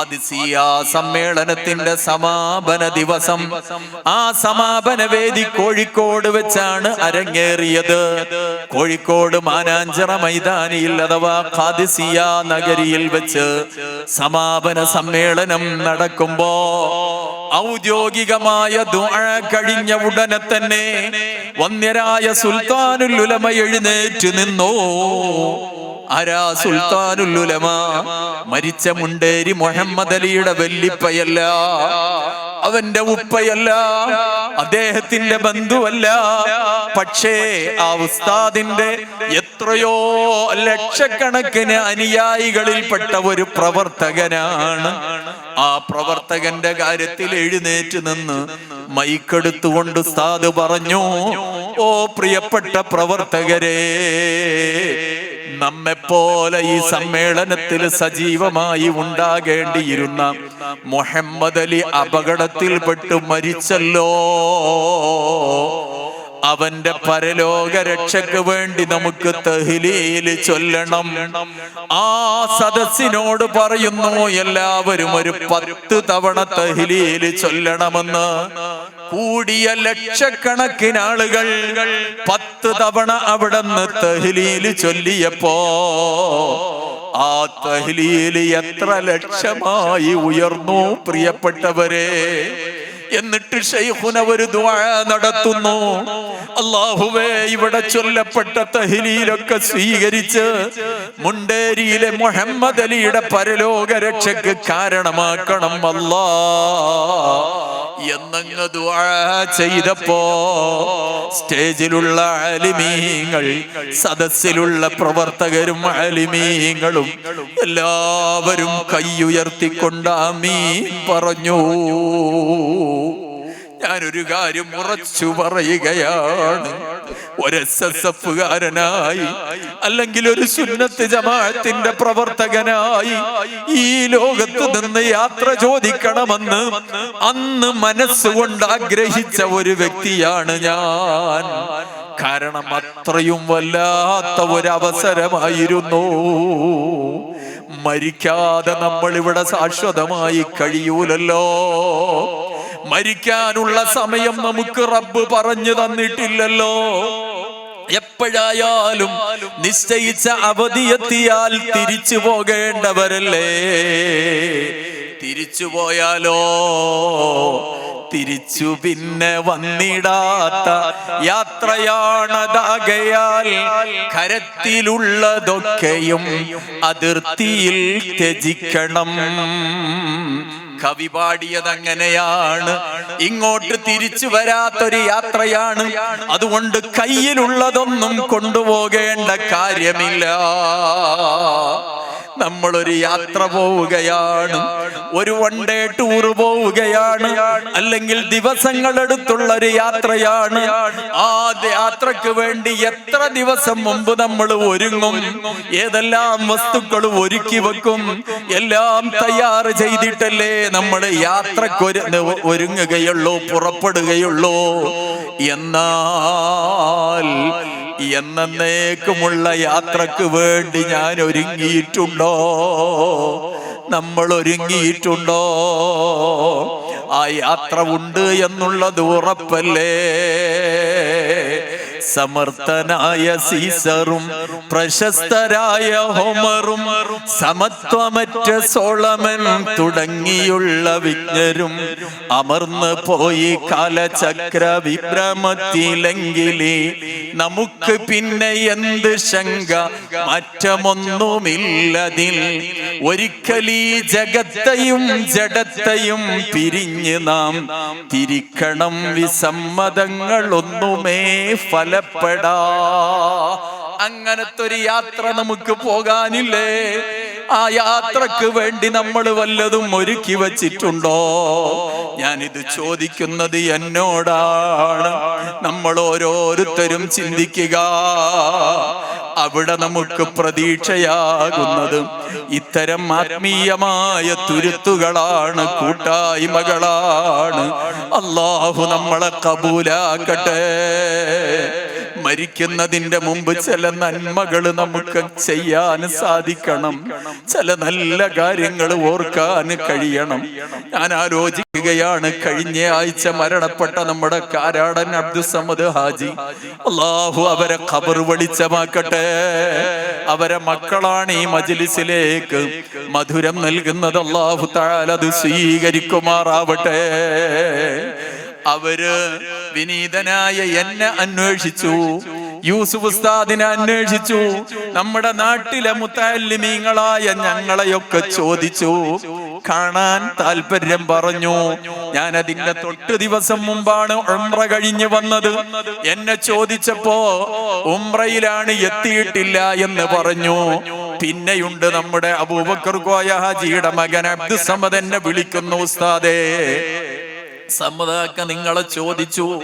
അതിസിയ സമ്മേളനത്തിന്റെ സമാപന ദിവസം. ആ സമാപന വേദി കോഴിക്കോട് വെച്ചാണ് അരങ്ങേറിയത്. കോഴിക്കോട് മാനാഞ്ചിറ മൈതാനിയിൽ അഥവാ ഖാദിസിയ നഗരിയിൽ വെച്ച് സമാപന സമ്മേളനം നടക്കുമ്പോ ഔദ്യോഗികമായ കഴിഞ്ഞ ഉടനെ തന്നെ വന്യരായ സുൽത്താനുൽ ഉലമ എഴുന്നേറ്റ് നിന്നു. ആരാ സുൽത്താനുൽ ഉലമ മരിച്ച മുണ്ടേരി മുഹമ്മദ് അലിയുടെ വെല്ലിപ്പയല്ല അവന്റെ ഉപ്പയല്ല അദ്ദേഹത്തിന്റെ ബന്ധുവല്ല. പക്ഷേ ആ ഉസ്താദിന്റെ എത്രയോ ലക്ഷക്കണക്കിന് അനുയായികളിൽപ്പെട്ട ഒരു പ്രവർത്തകനാണ്. ആ പ്രവർത്തകന്റെ കാര്യത്തിൽ എഴുന്നേറ്റ് നിന്ന് മൈക്കെടുത്തുകൊണ്ട് ഉസ്താദ് പറഞ്ഞു ഓ പ്രിയപ്പെട്ട പ്രവർത്തകരെ നമ്മെപ്പോലെ ഈ സമ്മേളനത്തിൽ സജീവമായി ഉണ്ടാകേണ്ടിയിരുന്ന മുഹമ്മദ് അലി അപകടത്തിൽപ്പെട്ട് മരിച്ചല്ലോ. അവന്റെ പരലോക രക്ഷക്ക് വേണ്ടി നമുക്ക് തഹ്ലീൽ ചൊല്ലണം. ആ സദസ്സിനോട് പറയുന്നു എല്ലാവരും ഒരു പത്ത് തവണ തഹ്ലീൽ ചൊല്ലണമെന്ന്. കൂടിയ ലക്ഷക്കണക്കിന് ആളുകൾ പത്ത് തവണ അവിടെന്ന് തഹ്ലീൽ ചൊല്ലിയപ്പോ ആ തഹ്ലീൽ എത്ര ലക്ഷമായി ഉയർന്നു പ്രിയപ്പെട്ടവരെ. എന്നിട്ട് ഷെയ്ഖുന ഒരു നടത്തുന്നു. അള്ളാഹുവേ ഇവിടെ ചൊല്ലപ്പെട്ട തഹ്ലീലൊക്കെ സ്വീകരിച്ച് മുണ്ടേരിയിലെ മുഹമ്മദ് അലിയുടെ പരലോക രക്ഷയ്ക്ക് കാരണമാക്കണം അല്ലാ എന്നങ്ങ് ദുആ ചെയ്തപ്പോ സ്റ്റേജിലുള്ള അലിമീങ്ങൾ സദസ്സിലുള്ള പ്രവർത്തകരും അലിമീങ്ങളും എല്ലാവരും കൈയുയർത്തിക്കൊണ്ട് ആമീൻ പറഞ്ഞു. ഞാനൊരു കാര്യം ഉറച്ചു പറയുകയാണ്. ഒരു അല്ലെങ്കിൽ ഒരു സുന്നത്ത് ജമാഅത്തിന്റെ പ്രവർത്തകനായി ഈ ലോകത്ത് നിന്ന് യാത്ര ചോദിക്കണമെന്ന് അന്ന് മനസ്സുകൊണ്ട് ആഗ്രഹിച്ച ഒരു വ്യക്തിയാണ് ഞാൻ. കാരണം അത്രയും വല്ലാത്ത ഒരു അവസരമായിരുന്നു മരിക്കാതെ നമ്മൾ ഇവിടെ ശാശ്വതമായി കഴിയൂലല്ലോ. മരിക്കാനുള്ള സമയം നമുക്ക് റബ്ബ് പറഞ്ഞു തന്നിട്ടില്ലല്ലോ. എപ്പോഴായാലും നിശ്ചയിച്ച അവധിയെത്തിയാൽ തിരിച്ചു പോകേണ്ടവരല്ലേ? തിരിച്ചു പോയാലോ? തിരിച്ചു പിന്നെ വന്നിടാത്ത യാത്രയാണതാകയാൽ കരത്തിലുള്ളതൊക്കെയും അതിർത്തിയിൽ ത്യജിക്കണം. കവി ഇങ്ങോട്ട് തിരിച്ചു വരാത്തൊരു യാത്രയാണ്. അതുകൊണ്ട് കയ്യിലുള്ളതൊന്നും കൊണ്ടുപോകേണ്ട കാര്യമില്ല. നമ്മളൊരു യാത്ര പോവുകയാണ്. ഒരു വൺ ഡേ ടൂർ പോവുകയാണ്. അല്ലെങ്കിൽ ദിവസങ്ങളെടുത്തുള്ള ഒരു യാത്രയാണ്. ആ യാത്രയ്ക്ക് വേണ്ടി എത്ര ദിവസം മുമ്പ് നമ്മൾ ഒരുങ്ങും? ഏതെല്ലാം വസ്തുക്കൾ ഒരുക്കി വെക്കും? എല്ലാം തയ്യാർ ചെയ്തിട്ടല്ലേ നമ്മൾ യാത്രയ്ക്ക് ഒരു- ഒരുങ്ങുകയുള്ളൂ പുറപ്പെടുകയുള്ളൂ? എന്നാൽ എന്നേക്കുമുള്ള യാത്രയ്ക്ക് വേണ്ടി ഞാൻ ഒരുങ്ങിയിട്ടുണ്ടോ? നമ്മൾ ഒരുങ്ങിയിട്ടുണ്ടോ? ആ യാത്ര ഉണ്ട് എന്നുള്ളത് ഉറപ്പല്ലേ? സമർത്ഥനായ സീസറും പ്രശസ്തരായ ഹോമറും സമത്വമറ്റ സോളമൻ തുടങ്ങിയുള്ള വിജ്ഞരും അമർന്നു പോയി കാലചക്ര വിഭ്രമത്തിലെങ്കിലേ നമുക്ക് പിന്നെ എന്ത് ശങ്ക? മാറ്റമൊന്നുമില്ലതിൽ. ഒരിക്കലീ ജഗത്തെയും ജഡത്തെയും പിരിഞ്ഞ് നാം തിരിക്കണം വിസമ്മതങ്ങളൊന്നുമേ ഫലപ്പെടാ അങ്ങനത്തെ ഒരു യാത്ര നമുക്ക് പോകാനില്ലേ? ആ യാത്രയ്ക്ക് വേണ്ടി നമ്മൾ വല്ലതും ഒരുക്കി വച്ചിട്ടുണ്ടോ? ഞാനിത് ചോദിക്കുന്നത് എന്നോടാണ്. നമ്മൾ ഓരോരുത്തരും ചിന്തിക്കുക. അവിടെ നമുക്ക് പ്രതീക്ഷയാകുന്നത് ഇത്തരം ആത്മീയമായ തുരുത്തുകളാണ് കൂട്ടായ്മകളാണ്. അള്ളാഹു നമ്മളെ കബൂലാക്കട്ടെ. മരിക്കുന്നതിന്റെ മുമ്പ് ചില നന്മകൾ നമുക്ക് ചെയ്യാൻ സാധിക്കണം. ചില നല്ല കാര്യങ്ങൾ ഓർക്കാൻ കഴിയണം. ഞാൻ ആലോചിക്കുകയാണ് കഴിഞ്ഞ ആഴ്ച മരണപ്പെട്ട നമ്മുടെ കാരാടൻ അബ്ദുസമദ് ഹാജി. അള്ളാഹു അവരെ ഖബർ വെളിച്ചമാക്കട്ടെ. അവരെ മക്കളാണ് ഈ മജ്ലിസിലേക്ക് മധുരം നൽകുന്നത്. അള്ളാഹു താലത് സ്വീകരിക്കുമാറാവട്ടെ. അവർ വിനീതനായ എന്നെ അന്വേഷിച്ചു. യൂസുഫ് ഉസ്താദിനെ അന്വേഷിച്ചു. നമ്മുടെ നാട്ടിലെ മുത്തല്ലിമീങ്ങളായ ഞങ്ങളെയൊക്കെ ചോദിച്ചു. കാണാൻ താല്പര്യം പറഞ്ഞു. ഞാൻ അതിന്റെ തൊട്ട് ദിവസം മുമ്പാണ് ഉംറ കഴിഞ്ഞു വന്നത്. എന്നെ ചോദിച്ചപ്പോ ഉംറയിലാണ് എത്തിയിട്ടില്ല എന്ന് പറഞ്ഞു. പിന്നെയുണ്ട് നമ്മുടെ അബൂബക്കർ കോയ ഹാജിയുടെ മകൻ അബ്ദുസമദ് എന്നെ വിളിക്കുന്നു ഉസ്താദേ. സമ്മതാക്ക നിങ്ങളെ ചോദിച്ചു.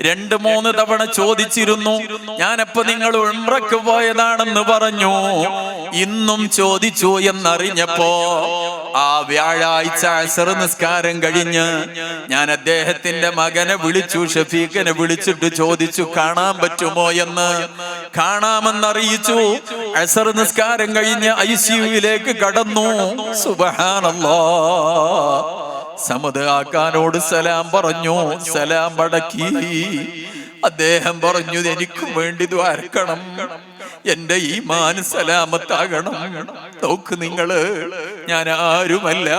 രണ്ട് മൂന്ന് തവണ ചോദിച്ചിരുന്നു. ഞാനപ്പോ നിങ്ങൾ ഉംറക്ക് പോയതാണെന്ന് പറഞ്ഞു. ഇന്നും ചോദിച്ചു എന്നറിഞ്ഞപ്പോ ആ വ്യാഴാഴ്ച അസർ നിസ്കാരം കഴിഞ്ഞ് ഞാൻ അദ്ദേഹത്തിന്റെ മകനെ വിളിച്ചു ഷഫീഖനെ വിളിച്ചിട്ട് ചോദിച്ചു കാണാൻ പറ്റുമോ എന്ന്? കാണാമെന്നറിയിച്ചു. അസർ നിസ്കാരം കഴിഞ്ഞ് ഐ സിയുയിലേക്ക് കടന്നു. സുബഹാനല്ലാ. സമത് ആക്കാനോട് സലാം പറഞ്ഞു സലാം മടക്കി. അദ്ദേഹം പറഞ്ഞു എനിക്കും വേണ്ടി ദ്വാരക്കണം എന്റെ ഈ മാൻ സലാമത്താകണം. നോക്ക് നിങ്ങൾ ഞാൻ ആരുമല്ല.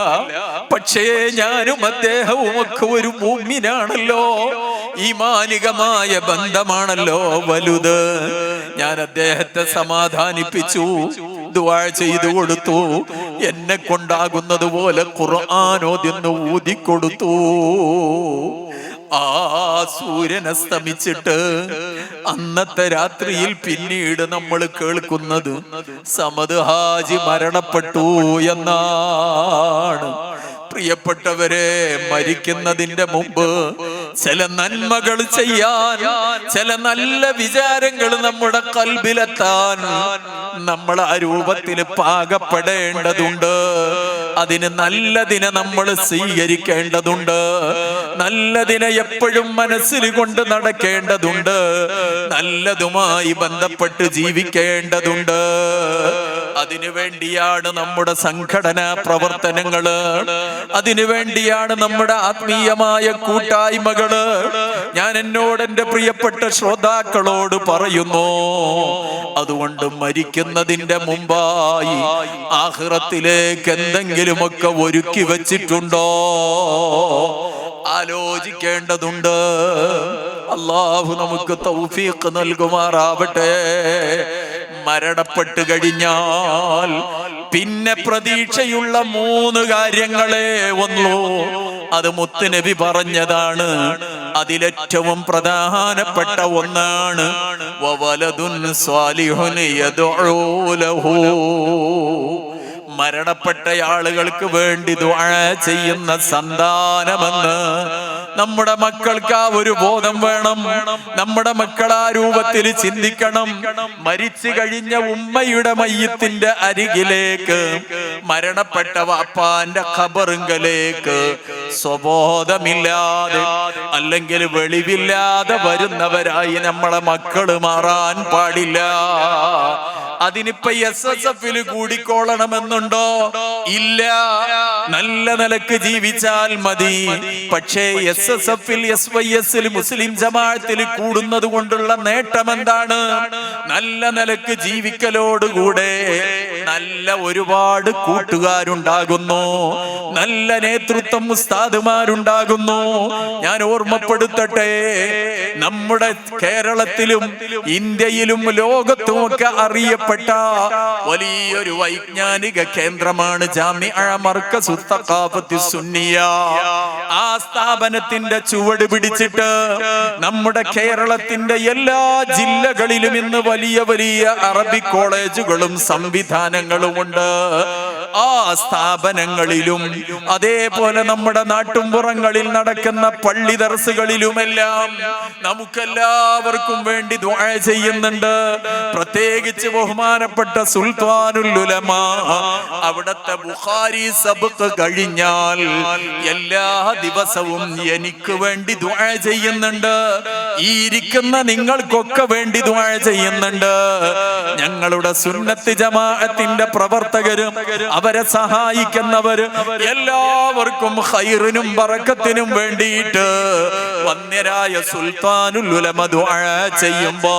പക്ഷേ ഞാനും അദ്ദേഹവും ഒക്കെ ഒരു ഭൂമിനാണല്ലോ ഈ മാനികമായ ബന്ധമാണല്ലോ വലുത്. ഞാൻ അദ്ദേഹത്തെ സമാധാനിപ്പിച്ചു. ദുആ ചെയ്തു കൊടുത്തു. എന്നെ കൊണ്ടാകുന്നത് പോലെ ഖുർആാനോദ്യെന്ന് ഊതിക്കൊടുത്തു ആ സൂര്യൻ അസ്തമിച്ചിട്ട് അന്നത്തെ രാത്രിയിൽ പിന്നീട് നമ്മൾ കേൾക്കുന്നത് സമദ് ഹാജി മരണപ്പെട്ടു എന്നാണ്. പ്രിയപ്പെട്ടവരെ മരിക്കുന്നതിന്റെ മുമ്പ് ചില നന്മകൾ ചെയ്യാൻ ചില നല്ല വിചാരങ്ങൾ നമ്മുടെ കൽബിലെത്താൻ നമ്മൾ ആ രൂപത്തിൽ പാകപ്പെടേണ്ടതുണ്ട്. അതിന് നല്ലതിനെ നമ്മൾ സ്വീകരിക്കേണ്ടതുണ്ട്. നല്ലതിനെ എപ്പോഴും മനസ്സിൽ കൊണ്ട് നടക്കേണ്ടതുണ്ട്. നല്ലതുമായി ബന്ധപ്പെട്ട് ജീവിക്കേണ്ടതുണ്ട്. അതിനു വേണ്ടിയാണ് നമ്മുടെ സംഘടനാ പ്രവർത്തനങ്ങൾ. അതിനു വേണ്ടിയാണ് നമ്മുടെ ആത്മീയമായ കൂട്ടായ്മകൾ ഞാൻ എന്നോട് എന്റെ പ്രിയപ്പെട്ട ശ്രോതാക്കളോട് പറയുന്നു അതുകൊണ്ട് മരിക്കുന്നതിന്റെ മുമ്പായി ആഹ്റത്തിലേക്ക് എന്തെങ്കിലുമൊക്കെ ഒരുക്കി വെച്ചിട്ടുണ്ടോ? ആലോചിക്കേണ്ടതുണ്ട്. അള്ളാഹു നമുക്ക് തൗഫീഖ് നൽകുമാറാവട്ടെ. മരണപ്പെട്ടു കഴിഞ്ഞാൽ പിന്നെ പ്രതീക്ഷയുള്ള മൂന്ന് കാര്യങ്ങളെ വന്നു അത് മുത്തുനബി പറഞ്ഞതാണ്. അതിലേറ്റവും പ്രധാനപ്പെട്ട ഒന്നാണ്. വവലതുൻ സ്വാലിഹുൻ മരണപ്പെട്ട ആളുകൾക്ക് വേണ്ടി ദുആ ചെയ്യുന്ന സന്താനമെന്ന് നമ്മുടെ മക്കൾക്ക് ആ ഒരു ബോധം വേണം. നമ്മുടെ മക്കൾ ആ രൂപത്തിൽ ചിന്തിക്കണം. മരിച്ചു കഴിഞ്ഞ ഉമ്മയുടെ മയ്യത്തിന്റെ അരികിലേക്ക് മരണപ്പെട്ട വാപ്പാന്റെ ഖബറുങ്കലേക്ക് സ്വബോധമില്ലാതെ അല്ലെങ്കിൽ വെളിവില്ലാതെ വരുന്നവരായി നമ്മളെ മക്കൾ മാറാൻ പാടില്ല. അതിനിപ്പോ എസ് എസ് എഫിൽ കൂടിക്കോളണമെന്നുണ്ടോ? ഇല്ല. നല്ല നിലയ്ക്ക് ജീവിച്ചാൽ മതി. പക്ഷേ എസ് എസ് എഫിൽ എസ് വൈ എസിൽ മുസ്ലിം ജമാഅത്തിൽ കൂടുന്നത് കൊണ്ടുള്ള നേട്ടം എന്താണ് നല്ല നിലയ്ക്ക് ജീവിക്കലോടുകൂടെ. നല്ല ഒരുപാട് കൂട്ടുകാരുണ്ടാകുന്നു. നല്ല നേതൃത്വം ഉസ്താദുമാരുണ്ടാകുന്നു. ഞാൻ ഓർമ്മപ്പെടുത്തട്ടെ നമ്മുടെ കേരളത്തിലും ഇന്ത്യയിലും ലോകത്തുമൊക്കെ അറിയപ്പെട്ട വലിയൊരു വൈജ്ഞാനിക കേന്ദ്രമാണ് ജാമി സുന്നിയ. ആ സ്ഥാപനത്തിന്റെ ചുവട് പിടിച്ചിട്ട് നമ്മുടെ കേരളത്തിന്റെ എല്ലാ ജില്ലകളിലും ഇന്ന് വലിയ വലിയ അറബി കോളേജുകളും സംവിധാനങ്ങളും ഉണ്ട് ആ സ്ഥാപനങ്ങളിലും അതേപോലെ നമ്മുടെ നാട്ടുംപുറങ്ങളിൽ നടക്കുന്ന പള്ളി ദർസുകളിലുമെല്ലാം നമുക്കെല്ലാവർക്കും വേണ്ടി ദുആ ചെയ്യുന്നുണ്ട്. പ്രത്യേകിച്ച് ബഹുമാനപ്പെട്ട സുൽത്താനുൽ ഉലമ അവിടത്തെ ബുഖാരി സബക്ക് കഴിഞ്ഞാൽ എല്ലാ ദിവസവും എനിക്ക് വേണ്ടി ദുആ ചെയ്യുന്നുണ്ട്. ഈ ഇരിക്കുന്ന നിങ്ങൾക്കൊക്കെ വേണ്ടി ദ്വാഴ ചെയ്യുന്നുണ്ട്. ഞങ്ങളുടെ സുന്നത്ത് ജമാഅത്തിന്റെ പ്രവർത്തകരും അവരെ സഹായിക്കുന്നവര് എല്ലാവർക്കും ഹൈറിനും ബറക്കത്തിനും വേണ്ടിയിട്ട് വന്യരായ സുൽത്താനുൽ ഉലമ ദുആ ചെയ്യുമ്പോ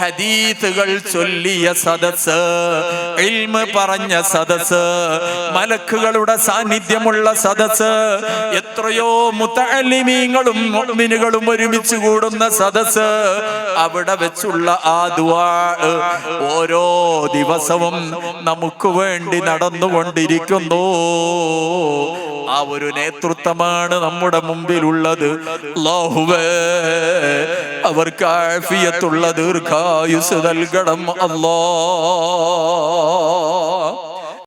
ഹദീത്തുകൾ ചൊല്ലിയ സദസ് ഇൽമ് പറഞ്ഞ സദസ് മലക്കുകളുടെ സാന്നിധ്യമുള്ള സദസ് എത്രയോ മുത്തലിമീങ്ങളും മുഅ്മിനുകളും ഒരുമിച്ച് കൂടുന്ന സദസ് അവിടെ വെച്ചുള്ള ആ ദുആ ഓരോ ദിവസവും നമുക്ക് വേണ്ടി നടന്നുകൊണ്ടിരിക്കുന്നു. ആ ഒരു നേതൃത്വമാണ് നമ്മുടെ മുമ്പിലുള്ളത്. അല്ലാഹുവേ അവർക്ക് ആഫിയത്തുള്ള ദീർഘായുസ് നൽകണം. അല്ലാ